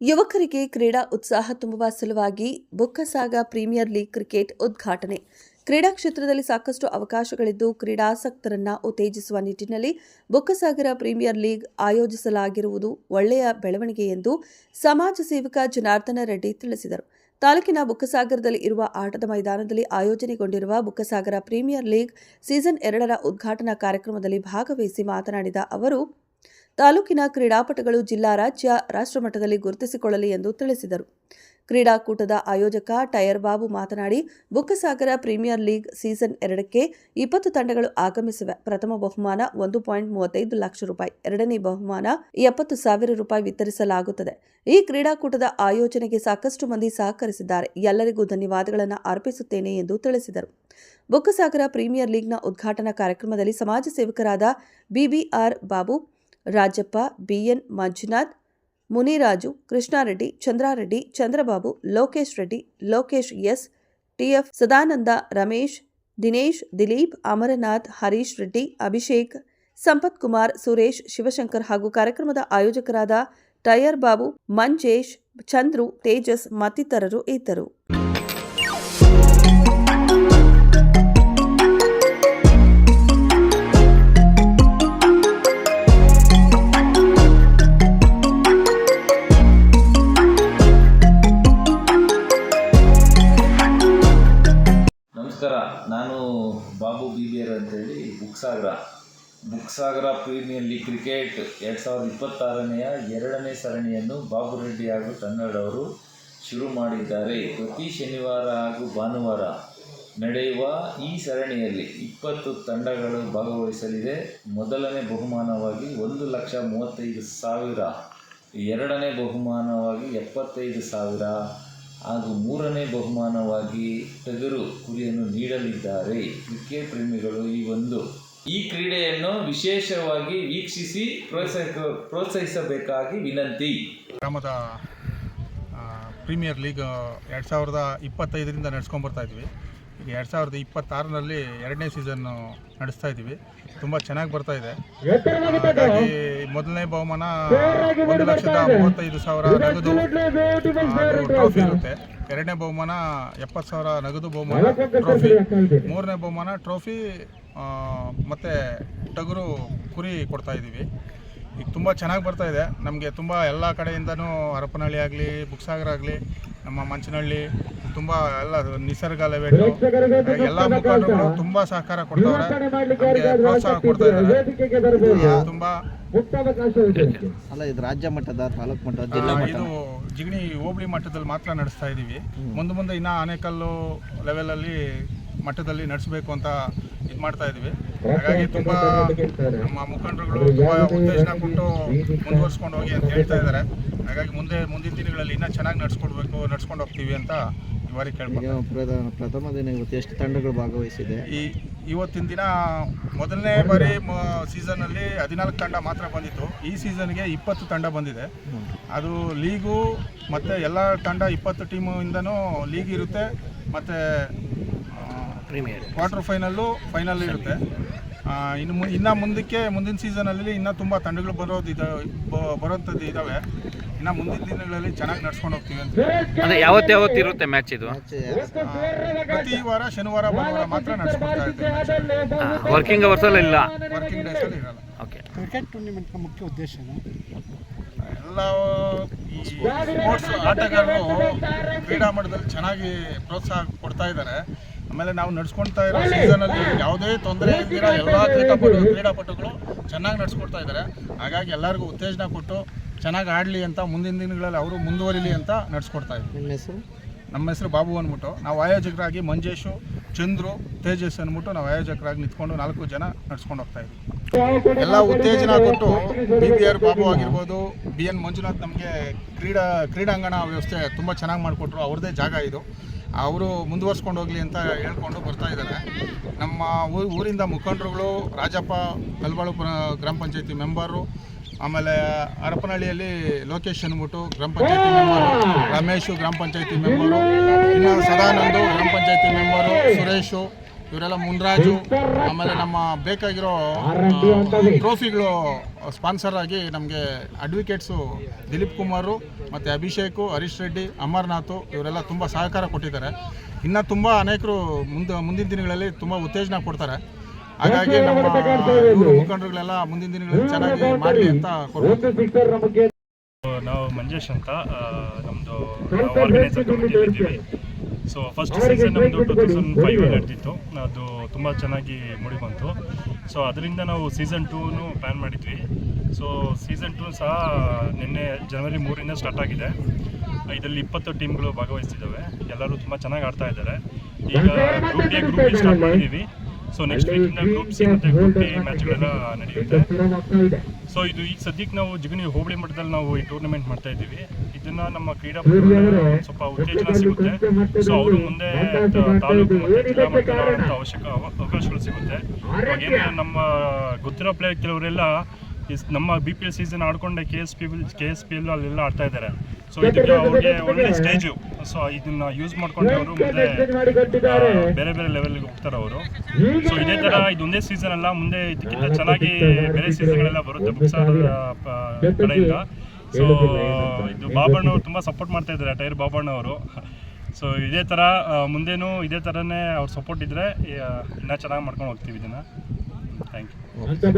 ಯುವಕರಿಗೆ ಕ್ರೀಡಾ ಉತ್ಸಾಹ ತುಂಬುವ ಸಲುವಾಗಿ ಬುಕ್ಕಸಾಗ ಪ್ರೀಮಿಯರ್ ಲೀಗ್ ಕ್ರಿಕೆಟ್ ಉದ್ಘಾಟನೆ. ಕ್ರೀಡಾ ಕ್ಷೇತ್ರದಲ್ಲಿ ಸಾಕಷ್ಟು ಅವಕಾಶಗಳಿದ್ದು ಕ್ರೀಡಾಸಕ್ತರನ್ನ ಉತ್ತೇಜಿಸುವ ನಿಟ್ಟಿನಲ್ಲಿ ಬುಕ್ಕಸಾಗರ ಪ್ರೀಮಿಯರ್ ಲೀಗ್ ಆಯೋಜಿಸಲಾಗಿರುವುದು ಒಳ್ಳೆಯ ಬೆಳವಣಿಗೆ ಎಂದು ಸಮಾಜ ಸೇವಕ ಜನಾರ್ದನ ರೆಡ್ಡಿ ತಿಳಿಸಿದರು. ತಾಲೂಕಿನ ಬುಕ್ಕಸಾಗರದಲ್ಲಿ ಇರುವ ಆಟದ ಮೈದಾನದಲ್ಲಿ ಆಯೋಜನೆಗೊಂಡಿರುವ ಬುಕ್ಕಸಾಗರ ಪ್ರೀಮಿಯರ್ ಲೀಗ್ ಸೀಸನ್ ಎರಡರ ಉದ್ಘಾಟನಾ ಕಾರ್ಯಕ್ರಮದಲ್ಲಿ ಭಾಗವಹಿಸಿ ಮಾತನಾಡಿದ ಅವರು ತಾಲೂಕಿನ ಕ್ರೀಡಾಪಟುಗಳು ಜಿಲ್ಲಾ ರಾಜ್ಯ ರಾಷ್ಟ್ರಮಟ್ಟದಲ್ಲಿ ಗುರುತಿಸಿಕೊಳ್ಳಲಿ ಎಂದು ತಿಳಿಸಿದರು. ಕ್ರೀಡಾಕೂಟದ ಆಯೋಜಕ ಟೈರ್ ಬಾಬು ಮಾತನಾಡಿ, ಬುಕ್ಕಸಾಗರ ಪ್ರೀಮಿಯರ್ ಲೀಗ್ ಸೀಸನ್ ಎರಡಕ್ಕೆ ಇಪ್ಪತ್ತು ತಂಡಗಳು ಆಗಮಿಸಿವೆ. ಪ್ರಥಮ ಬಹುಮಾನ ಒಂದು ಪಾಯಿಂಟ್ ಮೂವತ್ತೈದು ಲಕ್ಷ ರೂಪಾಯಿ, ಎರಡನೇ ಬಹುಮಾನ ಎಪ್ಪತ್ತು ಸಾವಿರ ರೂಪಾಯಿ ವಿತರಿಸಲಾಗುತ್ತದೆ. ಈ ಕ್ರೀಡಾಕೂಟದ ಆಯೋಜನೆಗೆ ಸಾಕಷ್ಟು ಮಂದಿ ಸಹಕರಿಸಿದ್ದಾರೆ. ಎಲ್ಲರಿಗೂ ಧನ್ಯವಾದಗಳನ್ನು ಅರ್ಪಿಸುತ್ತೇನೆ ಎಂದು ತಿಳಿಸಿದರು. ಬುಕ್ಕಸಾಗರ ಪ್ರೀಮಿಯರ್ ಲೀಗ್ನ ಉದ್ಘಾಟನಾ ಕಾರ್ಯಕ್ರಮದಲ್ಲಿ ಸಮಾಜ ಸೇವಕರಾದ BBR Babu Rajappa, BN Manjunath, Muniraju, Krishnareddy, Chandrareddy, Chandrababu, Lokesh Reddy, Lokesh S, TF Sadananda, Ramesh, Dinesh, Dileep, Amarnath, Harish Reddy, Abhishek, Sampath Kumar, Suresh, Shivashankar ಹಾಗೂ ಕಾರ್ಯಕ್ರಮದ ಆಯೋಜಕರಾದ ಟಯರ್ ಬಾಬು, ಮಂಜೇಶ್, ಚಂದ್ರು, ತೇಜಸ್ ಮತ್ತಿತರರು ಇದ್ದರು. ಬಾಬು ಬಿಬಿಯರ್ ಅಂತೇಳಿ ಬುಕ್ಸಾಗರ ಬುಕ್ಸಾಗರ ಲೀಗ್ ಕ್ರಿಕೆಟ್ ಎರಡು ಸಾವಿರದ ಇಪ್ಪತ್ತಾರನೆಯ ಎರಡನೇ ಸರಣಿಯನ್ನು ಬಾಬು ರೆಡ್ಡಿ ಹಾಗೂ ತನ್ನಡವರು ಶುರು ಮಾಡಿದ್ದಾರೆ. ಪ್ರತಿ ಶನಿವಾರ ಹಾಗೂ ಭಾನುವಾರ ನಡೆಯುವ ಈ ಸರಣಿಯಲ್ಲಿ ಇಪ್ಪತ್ತು ತಂಡಗಳು ಭಾಗವಹಿಸಲಿದೆ. ಮೊದಲನೇ ಬಹುಮಾನವಾಗಿ ಒಂದು ಲಕ್ಷ ಮೂವತ್ತೈದು ಸಾವಿರ, ಎರಡನೇ ಬಹುಮಾನವಾಗಿ ಎಪ್ಪತ್ತೈದು ಸಾವಿರ ಹಾಗೂ ಮೂರನೇ ಬಹುಮಾನವಾಗಿ ಟಗರು ಕುರಿಯನ್ನು ನೀಡಲಿದ್ದಾರೆ. ಕ್ರಿಕೆಟ್ ಪ್ರೇಮಿಗಳು ಈ ಒಂದು. ಈ ಕ್ರೀಡೆಯನ್ನು ವಿಶೇಷವಾಗಿ ವೀಕ್ಷಿಸಿ ಪ್ರೋತ್ಸಾಹ ಪ್ರೋತ್ಸಾಹಿಸಬೇಕಾಗಿ ವಿನಂತಿ. ಗ್ರಾಮದ ಪ್ರೀಮಿಯರ್ ಲೀಗ್ ಎರಡು ಸಾವಿರದ ಇಪ್ಪತ್ತೈದರಿಂದ ನಡ್ಸ್ಕೊಂಡು ಬರ್ತಾ ಇದ್ವಿ. ಎರಡು ಸಾವಿರದ ಇಪ್ಪತ್ತಾರರಲ್ಲಿ ಎರಡನೇ ಸೀಸನ್ನು ನಡೆಸ್ತಾ ಇದ್ದೀವಿ. ತುಂಬ ಚೆನ್ನಾಗಿ ಬರ್ತಾ ಇದೆ. ಹಾಗಾಗಿ ಮೊದಲನೇ ಬಹುಮಾನ ಒಂದು ಲಕ್ಷದ ಮೂವತ್ತೈದು ಸಾವಿರ ನಗದು ಟ್ರೋಫಿ ಇರುತ್ತೆ. ಎರಡನೇ ಬಹುಮಾನ ಎಪ್ಪತ್ತು ಸಾವಿರ ನಗದು ಬಹುಮಾನ ಟ್ರೋಫಿ ಮೂರನೇ ಬಹುಮಾನ ಟ್ರೋಫಿ ಮತ್ತು ಟಗರು ಕುರಿ ಕೊಡ್ತಾ ಇದ್ದೀವಿ. ಈಗ ತುಂಬ ಚೆನ್ನಾಗಿ ಬರ್ತಾ ಇದೆ. ನಮಗೆ ತುಂಬ ಎಲ್ಲ ಕಡೆಯಿಂದನೂ ಹರಪನಹಳ್ಳಿ ಆಗಲಿ, ಬುಕ್ಸಾಗರ್ ಆಗಲಿ, ನಮ್ಮ ಮಂಚನಹಳ್ಳಿ ತುಂಬ ಎಲ್ಲ ನಿಸರ್ಗ ಲೆವೆಲ್ ಎಲ್ಲ ಮುಖಂಡರು ತುಂಬಾ ಸಹಕಾರ ಕೊಡ್ತಾರೆ ನಮಗೆ ಪ್ರೋತ್ಸಾಹ ಕೊಡ್ತಾ ಇದ್ದಾರೆ. ತುಂಬ ಅಲ್ಲ ಇದು ರಾಜ್ಯ ಮಟ್ಟದ ತಾಲೂಕು ಮಟ್ಟದ ಜಿಲ್ಲಾ ಮಟ್ಟ ಇದು ಜಿಗಣಿ ಹೋಬಳಿ ಮಟ್ಟದಲ್ಲಿ ಮಾತ್ರ ನಡೆಸ್ತಾ ಇದ್ದೀವಿ ಮುಂದೆ ಮುಂದೆ ಇನ್ನೂ ಆನೇಕಲ್ಲು ಲೆವೆಲಲ್ಲಿ ಮಟ್ಟದಲ್ಲಿ ನಡೆಸಬೇಕು ಅಂತ ಇದು ಮಾಡ್ತಾ ಇದೀವಿ. ಹಾಗಾಗಿ ತುಂಬ ನಮ್ಮ ಮುಖಂಡರುಗಳು ತುಂಬ ಉತ್ತೇಜನ ಕೊಟ್ಟು ಮುಂದುವರ್ಸ್ಕೊಂಡು ಹೋಗಿ ಅಂತ ಹೇಳ್ತಾ ಇದ್ದಾರೆ. ಹಾಗಾಗಿ ಮುಂದೆ ಮುಂದಿನ ದಿನಗಳಲ್ಲಿ ಇನ್ನೂ ಚೆನ್ನಾಗಿ ನಡೆಸ್ಕೊಡ್ಬೇಕು ನಡ್ಸ್ಕೊಂಡು ಹೋಗ್ತೀವಿ ಅಂತ ಕೇಳ್ಬೋದು ಈಗ ಪ್ರಥಮ ದಿನ ಇವತ್ತು ಎಷ್ಟು ತಂಡಗಳು ಭಾಗವಹಿಸಿದೆ? ಈ ಇವತ್ತಿನ ದಿನ ಮೊದಲನೇ ಬಾರಿ ಸೀಸನಲ್ಲಿ ಹದಿನಾಲ್ಕು ತಂಡ ಮಾತ್ರ ಬಂದಿತ್ತು. ಈ ಸೀಸನ್ಗೆ ಇಪ್ಪತ್ತು ತಂಡ ಬಂದಿದೆ. ಅದು ಲೀಗು ಮತ್ತು ಎಲ್ಲ ತಂಡ ಇಪ್ಪತ್ತು ಟೀಮಿಂದನೂ ಲೀಗ್ ಇರುತ್ತೆ ಮತ್ತು ಕ್ವಾರ್ಟರ್ ಫೈನಲ್ಲು ಫೈನಲ್ ಇರುತ್ತೆ. ಇನ್ನು ಮು ಇನ್ನು ಮುಂದಕ್ಕೆ ಮುಂದಿನ ಸೀಸನಲ್ಲಿ ಇನ್ನೂ ತುಂಬ ತಂಡಗಳು ಬರೋದು ಇದ ಬ- ಬರೋಂಥದ್ದು ಇದ್ದಾವೆ ಇನ್ನು ಮುಂದಿನ ದಿನಗಳಲ್ಲಿ ಚೆನ್ನಾಗಿ ನಡ್ಸ್ಕೊಂಡು ಹೋಗ್ತೀವಿ ಅಂತ ಅಂದ್ರೆ ಯಾವತ್ತು ಯಾವತ್ತು ಇರುತ್ತೆ ಮ್ಯಾಚ್ ಇದು? ಪ್ರತಿ ವಾರ ಶನಿವಾರ ಭಾನುವಾರ ಮಾತ್ರ ನಡ್ಸ್ಕೊಳ್ತಾ ಇರ್ತೀವಿ ವರ್ಕಿಂಗ್ ಅವರ್ಸ್ ಅಲ್ಲಿ ಇಲ್ಲ. ವರ್ಕಿಂಗ್ ಡೇಸಲ್ಲಿ ಇರಲ್ಲ. ಓಕೆ ಕ್ರಿಕೆಟ್ ಟೂರ್ನಿಮೆಂಟ್ ಮುಖ್ಯ ಉದ್ದೇಶ ಎಲ್ಲ ಈ ಸ್ಪೋರ್ಟ್ಸ್ ಆಟಗಾರರು ಕ್ರೀಡಾ ಮಟ್ಟದಲ್ಲಿ ಚೆನ್ನಾಗಿ ಪ್ರೋತ್ಸಾಹ ಕೊಡ್ತಾ ಇದ್ದಾರೆ. ಆಮೇಲೆ ನಾವು ನಡ್ಸ್ಕೊಳ್ತಾ ಇರೋ ಸೀಸನಲ್ಲಿ ಯಾವುದೇ ತೊಂದರೆ ಇಲ್ದಿರ ಎಲ್ಲ ಕ್ರೀಡಾಪಟು ಕ್ರೀಡಾಪಟುಗಳು ಚೆನ್ನಾಗಿ ನಡ್ಸ್ಕೊಡ್ತಾ ಇದ್ದಾರೆ ಹಾಗಾಗಿ ಎಲ್ಲರಿಗೂ ಉತ್ತೇಜನ ಕೊಟ್ಟು ಚೆನ್ನಾಗಿ ಆಡಲಿ ಅಂತ ಮುಂದಿನ ದಿನಗಳಲ್ಲಿ ಅವರು ಮುಂದುವರಿಲಿ ಅಂತ ನಡ್ಸ್ಕೊಡ್ತಾ ಇದ್ದಾರೆ ನಿಮ್ಮ ಹೆಸರು? ನಮ್ಮ ಹೆಸರು ಬಾಬು ಅಂದ್ಬಿಟ್ಟು ನಾವು ಆಯೋಜಕರಾಗಿ ಮಂಜೇಶು ಚಂದ್ರು ತೇಜಸ್ ಅಂದ್ಬಿಟ್ಟು ನಾವು ಆಯೋಜಕರಾಗಿ ನಿಂತ್ಕೊಂಡು ನಾಲ್ಕು ಜನ ನಡ್ಸ್ಕೊಂಡು ಹೋಗ್ತಾ ಇದ್ವಿ. ಎಲ್ಲ ಉತ್ತೇಜನ ಕೊಟ್ಟು ಬಿ ಬಿ ಆರ್ ಬಾಬು ಆಗಿರ್ಬೋದು ಬಿ ಎನ್ ಮಂಜುನಾಥ್ ನಮಗೆ ಕ್ರೀಡಾ ಕ್ರೀಡಾಂಗಣ ವ್ಯವಸ್ಥೆ ತುಂಬ ಚೆನ್ನಾಗಿ ಮಾಡಿಕೊಟ್ರು. ಅವ್ರದ್ದೇ ಜಾಗ ಇದು. ಅವರು ಮುಂದುವರ್ಸ್ಕೊಂಡು ಹೋಗಲಿ ಅಂತ ಹೇಳ್ಕೊಂಡು ಬರ್ತಾ ಇದ್ದಾರೆ. ನಮ್ಮ ಊರಿಂದ ಮುಖಂಡರುಗಳು, ರಾಜಪ್ಪ ಕಲ್ಬಾಳುಪುರ ಗ್ರಾಮ ಪಂಚಾಯತಿ ಮೆಂಬರು, ಆಮೇಲೆ ಹರಪನಹಳ್ಳಿಯಲ್ಲಿ ಲೋಕೇಶ್ ಅಂದ್ಬಿಟ್ಟು ಗ್ರಾಮ ಪಂಚಾಯತಿ ಮೆಂಬರು, ರಮೇಶು ಗ್ರಾಮ ಪಂಚಾಯತಿ ಮೆಂಬರು, ಇನ್ನು ಸದಾನಂದು ಗ್ರಾಮ ಪಂಚಾಯತಿ ಮೆಂಬರು, ಸುರೇಶು ಇವರೆಲ್ಲ ಮುನ್ರಾಜು ಆಮೇಲೆ ನಮ್ಮ ಬೇಕಾಗಿರೋ ಟ್ರೋಫಿಗಳು ಸ್ಪಾನ್ಸರ್ ಆಗಿ ನಮಗೆ ಅಡ್ವೊಕೇಟ್ಸು ದಿಲೀಪ್ ಕುಮಾರು ಮತ್ತು ಅಭಿಷೇಕು ಹರೀಶ್ ರೆಡ್ಡಿ ಅಮರ್ನಾಥ್ ಇವರೆಲ್ಲ ತುಂಬ ಸಹಕಾರ ಕೊಟ್ಟಿದ್ದಾರೆ. ಇನ್ನು ತುಂಬ ಅನೇಕರು ಮುಂದೆ ಮುಂದಿನ ದಿನಗಳಲ್ಲಿ ತುಂಬ ಉತ್ತೇಜನ ಕೊಡ್ತಾರೆ. ಹಾಗಾಗಿ ನಮ್ಮ ಮುಖಂಡರುಗಳೆಲ್ಲ ಮುಂದಿನ ದಿನಗಳಲ್ಲಿ ಚೆನ್ನಾಗಿ ಮಾಡಿ ಅಂತ ನಾವು ಮಂಜೇಶ್ ಅಂತ ನಮ್ಮದು ಆರ್ಗನೈಸರ್ ಕಮಿಟಿಯಲ್ಲಿ ಕಮಿಟಿಯಲ್ಲಿದ್ದೀವಿ ಸೊ ಫಸ್ಟ್ ಸೀಸನ್ ನಮ್ಮದು ಟು ತೌಸಂಡ್ ಫೈವ್ ನಡೆದಿತ್ತು ಅದು ತುಂಬ ಚೆನ್ನಾಗಿ ಮೂಡಿ ಬಂತು ಸೊ ಅದರಿಂದ ನಾವು ಸೀಸನ್ ಟೂನು ಪ್ಲ್ಯಾನ್ ಮಾಡಿದ್ವಿ. ಸೊ ಸೀಸನ್ ಟೂ ಸಹ ನಿನ್ನೆ ಜನವರಿ ಮೂರಿಂದ ಸ್ಟಾರ್ಟ್ ಆಗಿದೆ. ಇದರಲ್ಲಿ ಇಪ್ಪತ್ತು ಟೀಮ್ಗಳು ಭಾಗವಹಿಸ್ತಿದ್ದಾವೆ. ಎಲ್ಲರೂ ತುಂಬ ಚೆನ್ನಾಗಿ ಆಡ್ತಾ ಇದ್ದಾರೆ. ಈಗ group A group B start ಮಾಡಿದ್ದೀವಿ ಸೊ ನೆಕ್ಸ್ಟ್ ವೀಕಿಂದ ಗ್ರೂಪ್ ಸಿ ಮತ್ತೆ ಗ್ರೂಪ್ ಡಿ ಮ್ಯಾಚ್ಗಳೆಲ್ಲ ನಡೆಯುತ್ತೆ. ಸೊ ಇದು. ಈಗ ಸದ್ಯಕ್ಕೆ ನಾವು ಜಿಗಣಿ ಹೋಬಳಿ ಮಟ್ಟದಲ್ಲಿ ನಾವು ಈ ಟೂರ್ನಮೆಂಟ್ ಮಾಡ್ತಾ ಇದ್ದೀವಿ. ಇದನ್ನ ನಮ್ಮ ಕ್ರೀಡಾಪಟುಗಳು ಸ್ವಲ್ಪ ಉತ್ತೇಜನ ಸಿಗುತ್ತೆ. ಸೊ ಅವರು ಮುಂದೆ ತಾಲೂಕು ಮತ್ತು ಜಿಲ್ಲಾ ಮಟ್ಟದ ಅವಶ್ಯಕ ಅವಕಾಶಗಳು ಸಿಗುತ್ತೆ. ನಮ್ಮ ಗೊತ್ತಿರೋ ಪ್ಲೇಯರ್ ಕೆಲವರೆಲ್ಲ ನಮ್ಮ B P L season ಆಡ್ಕೊಂಡೆ K S P K S P L ಅಲ್ಲೆಲ್ಲ ಆಡ್ತಾ ಇದ್ದಾರೆ. ಸೊ ಇದಕ್ಕೆ ಅವ್ರಿಗೆ ಒಳ್ಳೆ ಸ್ಟೇಜು ಸೊ ಇದನ್ನ ಯೂಸ್ ಮಾಡ್ಕೊಂಡು ಅವರು ಮುಂದೆ ಬೇರೆ ಬೇರೆ ಲೆವೆಲ್ಗೆ ಹೋಗ್ತಾರೆ ಅವರು. ಸೊ ಇದೇ ಥರ ಇದೊಂದೇ ಸೀಸನ್ ಅಲ್ಲ ಮುಂದೆ ಇದಕ್ಕಿಂತ ಚೆನ್ನಾಗಿ ಬೇರೆ ಸೀಸನ್ಗಳೆಲ್ಲ ಬರುತ್ತೆ ಬುಕ್ಸ್ ಕಡೆಯಿಂದ. ಸೊ ಇದು ಬಾಬಣ್ಣ ಅವರು ತುಂಬ ಸಪೋರ್ಟ್ ಮಾಡ್ತಾ ಇದ್ದಾರೆ ಟೈರ್ ಬಾಬಣ್ಣ ಅವರು ಸೊ ಇದೇ ಥರ ಮುಂದೇನು ಮುಂದೇನೂ ಇದೇ ಥರನೇ ಅವ್ರು ಸಪೋರ್ಟ್ ಇದ್ದರೆ ಇನ್ನ ಚೆನ್ನಾಗಿ ಮಾಡ್ಕೊಂಡು ಹೋಗ್ತೀವಿ ಇದನ್ನ. Thank you